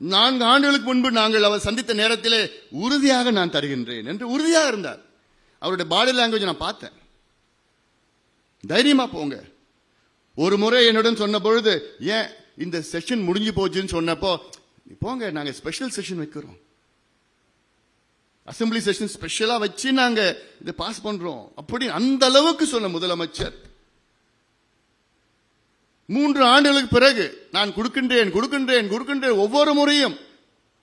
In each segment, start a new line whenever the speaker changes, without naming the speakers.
நான்கு ஆண்டுகளுக்கு முன்பு நாங்கள் அவர் சந்தித்த நேரத்திலே உறுதியாக நான் தருகின்றேன் என்று உறுதியாக இருந்தார். அவருடைய பாடி லாங்குவேஜ் நான் பார்த்தேன். தைரியமா போங்க. ஒரு முறை என்னுடன் சொன்ன பொழுது ஏன் இந்த செஷன் முடிஞ்சு போச்சுன்னு சொன்னப்போ போங்க நாங்க ஸ்பெஷல் செஷன் வைக்கிறோம். அசெம்பிளி செஷன் ஸ்பெஷலா வச்சு நாங்க இதை பாஸ் பண்றோம். அப்படி அந்த அளவுக்கு சொன்ன முதலமைச்சர். மூன்று ஆண்டுகளுக்கு பிறகு நான் கொடுக்கின்றேன் கொடுக்கின்றேன் கொடுக்கின்றேன் ஒவ்வொரு முறையும்.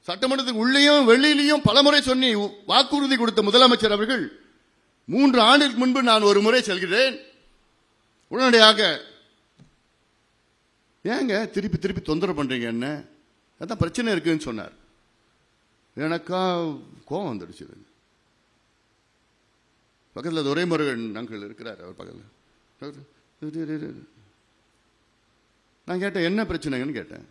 சட்டமன்றத்துக்கு உள்ளேயும் வெளியிலையும் பலமுறை சொன்னி வாக்குறுதி கொடுத்த முதலமைச்சர் அவர்கள் மூன்று ஆண்டுக்கு முன்பு நான் ஒரு முறை செல்கிறேன். உடனடியாக ஏங்க திருப்பி திருப்பி தொந்தரவு பண்றீங்க என்ன? அதான் பிரச்சனை இருக்குன்னு சொன்னார். எனக்கா கோபம் வந்துடுச்சு பக்கத்தில் துரைமுருகன் அங்கிள் இருக்கிறார் அவர் பக்கத்தில். நான் கேட்டேன் என்ன பிரச்சனைங்கன்னு கேட்டேன்.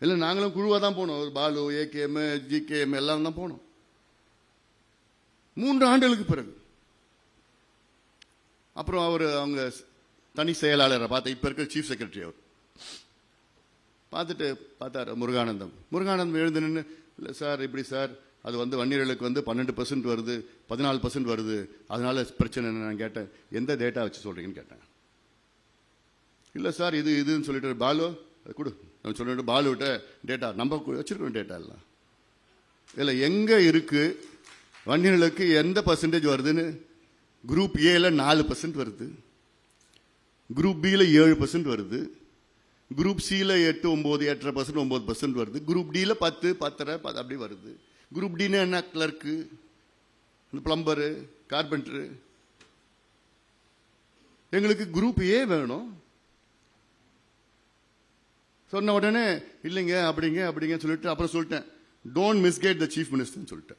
இல்லை நாங்களும் குழுவாக தான் போனோம். ஒரு பாலு ஏகேஎம் ஜிகேஎம் எல்லாம் தான் போனோம். மூன்று ஆண்டுகளுக்கு பிறகு. அப்புறம் அவர் அவங்க தனி செயலாளரை பார்த்த இப்போ இருக்கிற சீஃப் செக்ரட்டரி அவர். பார்த்துட்டு பார்த்தாரு முருகானந்தம். முருகானந்தம் எழுந்து நின்று இல்லை சார் இப்படி சார் அது வந்து வன்னியர்களுக்கு வந்து பன்னெண்டு பர்சன்ட் வருது பதினாலு பர்சன்ட் வருது. அதனால பிரச்சனை என்ன நான் கேட்டேன். எந்த டேட்டா வச்சு சொல்கிறீங்கன்னு கேட்டேன். இல்லை சார் இது இதுன்னு சொல்லிட்டு பாலு அது கொடு. நான் சொல்லிட்டு பாலுவிட்ட டேட்டா நம்ம வச்சுருக்கோம் டேட்டா எல்லாம். இல்லை எங்கே இருக்குது வண்டிகளுக்கு எந்த பர்சன்டேஜ் வருதுன்னு? குரூப் ஏல நாலு பர்சன்ட் வருது. குரூப் பியில் ஏழு பர்சன்ட் வருது. குரூப் சியில் எட்டு ஒம்பது எட்டரை பர்சன்ட் ஒம்பது பர்சன்ட் வருது. குரூப் டியில் பத்து பத்தரை பத்து அப்படி வருது. குரூப் டின்னு என்ன கிளர்க்கு பிளம்பரு கார்பெண்டரு எங்களுக்கு குரூப் ஏ வேணும். சொன்ன உடனே இல்லைங்க அப்படிங்க அப்படிங்க சொல்லிட்டு அப்புறம் சொல்லிட்டேன். டோன்ட் மிஸ்கேட் த சீஃப் மினிஸ்டர்னு சொல்லிட்டேன்.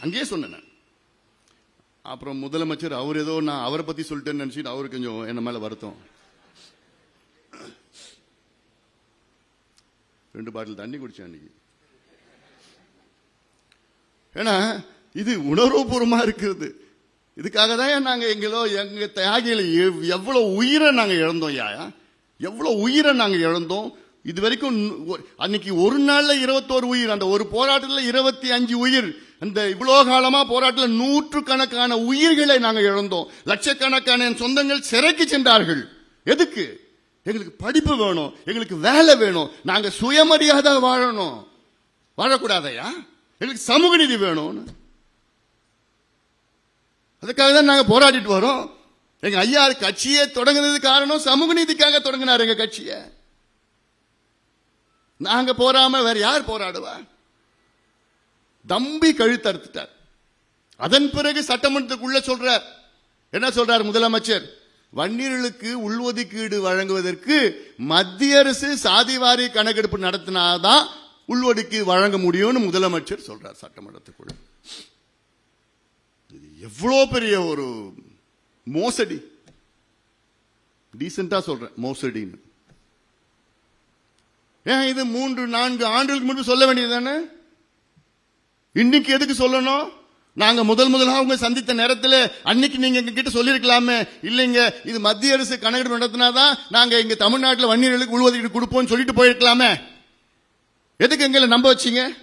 அங்கேயே சொன்னேன் அப்புறம் முதலமைச்சர் அவர் ஏதோ நான் அவரை பத்தி சொல்லிட்டேன்னு நினைச்சிட்டு அவரு கொஞ்சம் என்ன மேல வருத்தம். ரெண்டு பாட்டில் தண்ணி குடிச்சேன் அன்னைக்கு. ஏன்னா இது உணர்வுபூர்வமா இருக்கிறது. இதுக்காக தான் நாங்கள் எங்களோ எங்க தியாகிகள் எவ்- எவ்வளவு உயிரை நாங்கள் இழந்தோம் யாயா எவ்வளோ உயிரை நாங்கள் இழந்தோம்? இது வரைக்கும் அன்னைக்கு ஒரு நாளில் இருபத்தோரு உயிர் அந்த ஒரு போராட்டத்தில் இருபத்தி அஞ்சு உயிர் அந்த இவ்வளோ காலமாக போராட்டத்தில் நூற்றுக்கணக்கான உயிர்களை நாங்கள் இழந்தோம். லட்சக்கணக்கான என் சொந்தங்கள் சிறைக்கு சென்றார்கள். எதுக்கு? எங்களுக்கு படிப்பு வேணும் எங்களுக்கு வேலை வேணும் நாங்கள் சுயமரியாதை வாழணும். வாழக்கூடாதையா? எங்களுக்கு சமூக நீதி வேணும்னு. அதுக்காக தான் நாங்கள் போராடிட்டு வரோம். எங்க ஐயா கட்சியை தொடங்குனது காரணம் சமூக நீதிக்காக தொடங்கினார் எங்க கட்சியை. நாங்க போராம வேற யார் போராடுவா? தம்பி கழுத்தறுத்துட்டார் அதன் பிறகு சட்டமன்றத்துக்குள்ள சொல்றார். என்ன சொல்றார் முதலமைச்சர்? வன்னியர்களுக்கு உள்ஒதுக்கீடு வழங்குவதற்கு மத்திய அரசு சாதிவாரி கணக்கெடுப்பு நடத்தினாதான் உள்ஒதுக்கீடு வழங்க முடியும்னு முதலமைச்சர் சொல்றார் சட்டமன்றத்துக்குள்ள. இது எவ்வளோ பெரிய ஒரு மோசடி. டீசெண்டா சொல்றேன் மோசடின்னு. ஏன் இது மூன்று நான்கு ஆண்டுகளுக்கு முன்பு சொல்ல வேண்டியது தானே? இன்னைக்கு எதுக்கு சொல்லணும்? நாங்க முதல் முதலாக உங்க சந்தித்த நேரத்தில் அன்னைக்கு நீங்க எங்க கிட்ட சொல்லிருக்கலாமே இல்லைங்க இது மத்திய அரசு கணக்கெடுப்பு நடத்தினாதான் நாங்க இங்க தமிழ்நாட்டில் வன்னியர்களுக்கு உள்ஒதுக்கீடு கொடுப்போம்னு சொல்லிட்டு போயிருக்கலாமே. எதுக்கு எங்களை நம்ப வச்சீங்க?